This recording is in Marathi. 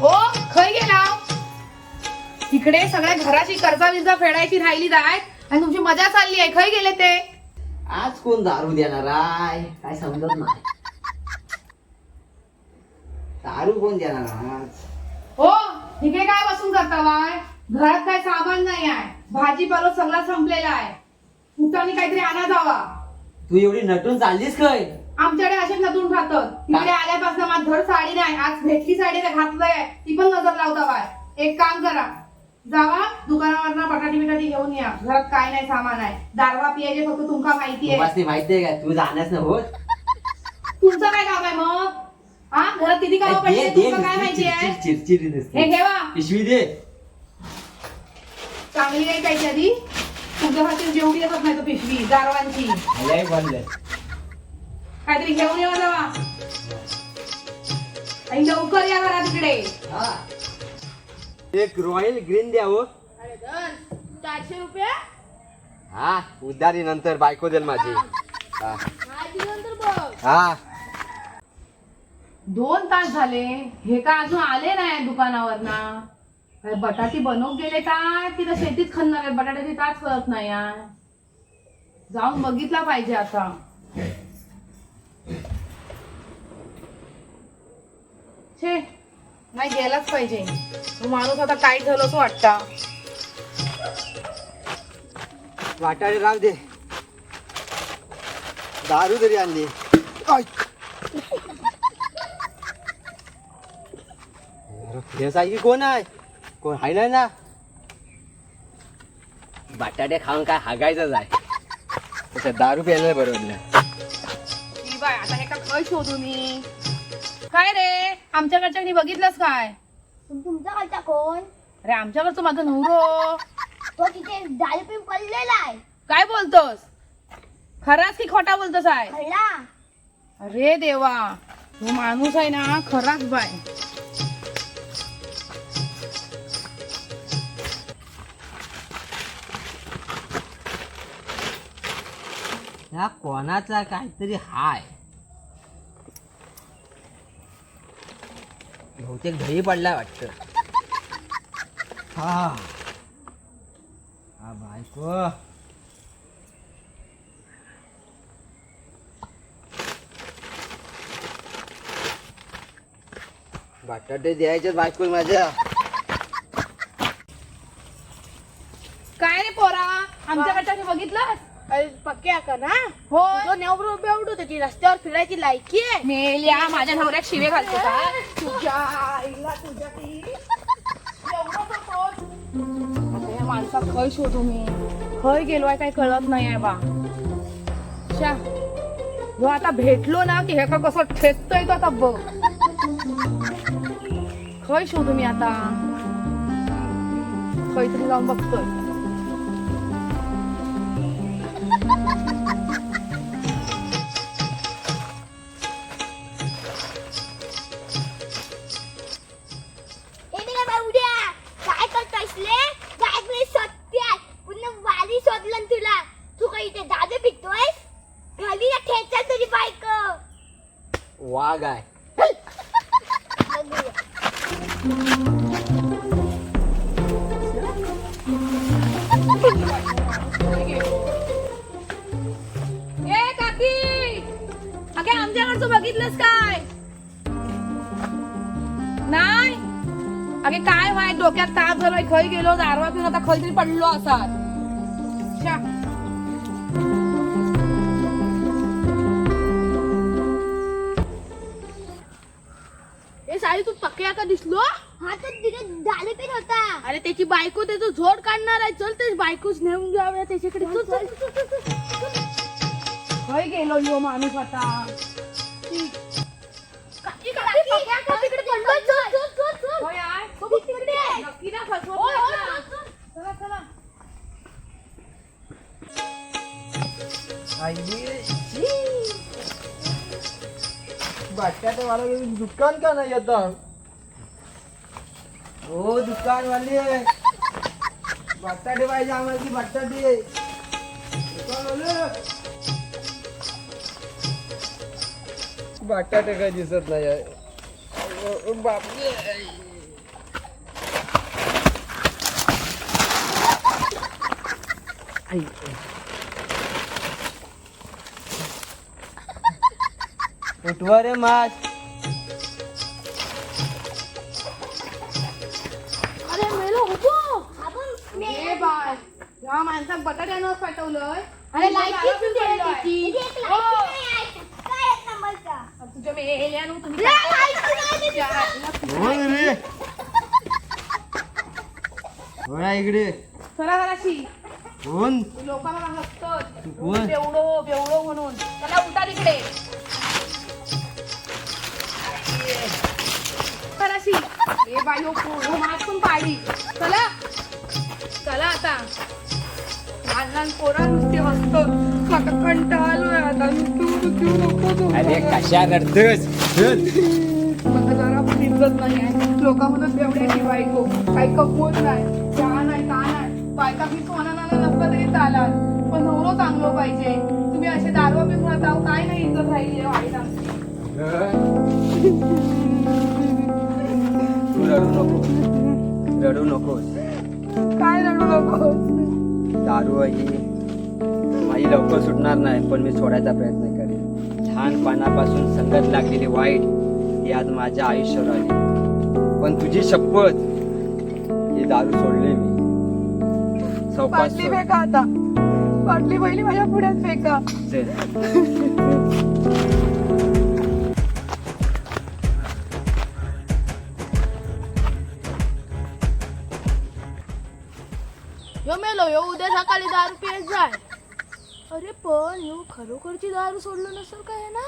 हो खय गेला तिकडे सगळ्या घराची कर्जा विर्जा फेडायची राहिली जाय. आणि तुमची मजा चालली आहे खय गेले ते. आज कोण दारू देणार आहे? काय समजत नाही. दारू कोण देणार आज? हो तिकडे काय बसून करता वाय घरात काय सामान नाही आहे. भाजीपालो सगळा संपलेला आहे. कुठाने काहीतरी आणा जावा. तू एवढी नटून चाललीस काय आमच्याकडे असेच राहतात तिकडे आल्यापासून माझ घर साडी नाही. आज भेटली साडी घातलंय. ती पण नजर लावता बाय एक काम करा. जावा दुकानावरनं बटाटी बिटाटी घेऊन या. घरात काय नाही सामान आहे. दारवा पियाचे फक्त तुमका माहिती आहे. तुला माहितीये का? तू जाण्यास ना होत. तुमचं काय काम आहे मग? हा? घरात किती काम पडले? तुमचं काय माहिती आहे? चिरचिरी हे घेवा पिशवी दे. चांगली नाही काहीतरी तुमच्या हाती जेवढी येतात नाही तर पिशवी दारवांची. काहीतरी घेऊन येवा जावा आणि लवकर या घरा तिकडे. हा. एक रॉयल ग्रीन द्यावं चारशे रुपये? हा उधारी नंतर बायको देल माझी. हा. हा दोन तास झाले. हे का अजून आले नाही दुकानावर ना काय बटाटी बनवून गेले काय? तिथं शेतीत खणणार आहे बटाट्याची ताच कळत नाही यार. जाऊन बघितला पाहिजे आता. छे. नाही गेलाच पाहिजे. तो माणूस आता काय झालं असं वाटतं. वाटाणे राव दे. दारू तरी आणली. कोण आहे? कोण आहे नाही ना? बटाटे खाऊन काय हागायचंच आहे. त्याच्यात दारू प्यायला बरोबर ई बाय आता हे का खय शोधू मी? काय रे? आमच्याकडच्या बघितलंस काय? तुमचा खालचा कोण? अरे आमच्याकडचं माझं नवरो. तो तिथे दारू पिऊन पडलेला आहे. काय बोलतोस? खराच की खोटा बोलतोस आहे? अरे देवा तो माणूस आहे ना खराच बाय. ह्या कोणाचा काहीतरी हाय? बहुतेक दही पडलाय वाटत. हा. हा बायको. बटाटे द्यायचे बायको माझ्या. काय रे पोरा? आमच्याकडच्या बघितलंस? पक्क्या का ना? हो तो नेवरू बेवडू त्याची रस्त्यावर फिरायची लायकी आहे. मेल्या माझ्या नवऱ्यात शिवे घालतो का? तुझ्या आईला तुझ्या ती. माणसा खय शोधू मी. खय गेलोय काय कळत नाही आहे बा. शा जो आता भेटलो ना की हे का कसं ठेचतोय तो आता बघ. खय शोधू मी आता. खय तरी जाऊन बघतोय. वाघ आहे. ए काकी! अगे आमच्याकडचं बघितलंस काय? नाही? अगे काय माहीत डोक्यात ताप झालोय खय गेलो दारवा पिऊन आता खय तरी पडलो असा साडी तू पक्क्या का दिसलो हा तर तिथे दाले पित होता अरे त्याची बायको त्याचं झोड काढणार आहे चल ते बायकोच नेऊन जाऊया त्याच्याकडे चल चल. खय गेलो यो माणूस आता काकी, काकी, पक्क्या का तिकडे पडलोय? चल, चल, चल, चल. होय आय? तो बघ तिकडे आहे. नक्की ना फसवत होय, होय, नाही चल, ना? चल. चला चला बटाटे वाला दुकान का नाही येत हो दुकान वाली बटाटे पाहिजे आम्हाला की बटाटे बटाटे काय दिसत नाही बापरे. उठवा रे ए बाय. ह्या माणसात बटाट्यानं पेटवलंय अरे हो. नाही? तुझ्या मेल्यानं तुम्ही रे. कोणा इकडे. चला जराशी. कोण? लोकांना हसतात कोण? बेवडो बेवडो म्हणून. त्याला उठा तिकडे. जराशी. ए हो हो पण पाडी नुसते कंटाळलोय आता. तू तू नको अरे कशा रडतोस मला जरा पण इज्जत नाही आहे बायको. नाही? चहा नाही का नाही? बायका मी नसलं तरी चालाल पण नवरो चांगलं पाहिजे. तुम्ही असे दारू बी म्हणत आहो काय नाही इज्जत राहिली आहे वाईट आमची. तू रडू नको. रडू नकोस. काय रडू नको दारू ही माझी लवकर सुटणार नाही पण मी सोडायचा प्रयत्न करेन. लहानपणापासून संगत लागलेली वाईट ही आज माझ्या आयुष्यावर आली. पण तुझी शपथ ही दारू सोडली मी. बाटली फेका आता. बाटली पहिली माझ्या पुढ्यात फेका यो मेलो यो उद्या सकाळी दारू पियत जाय. अरे पण यो खरोखरची दारू सोडलं नसेल काय ना?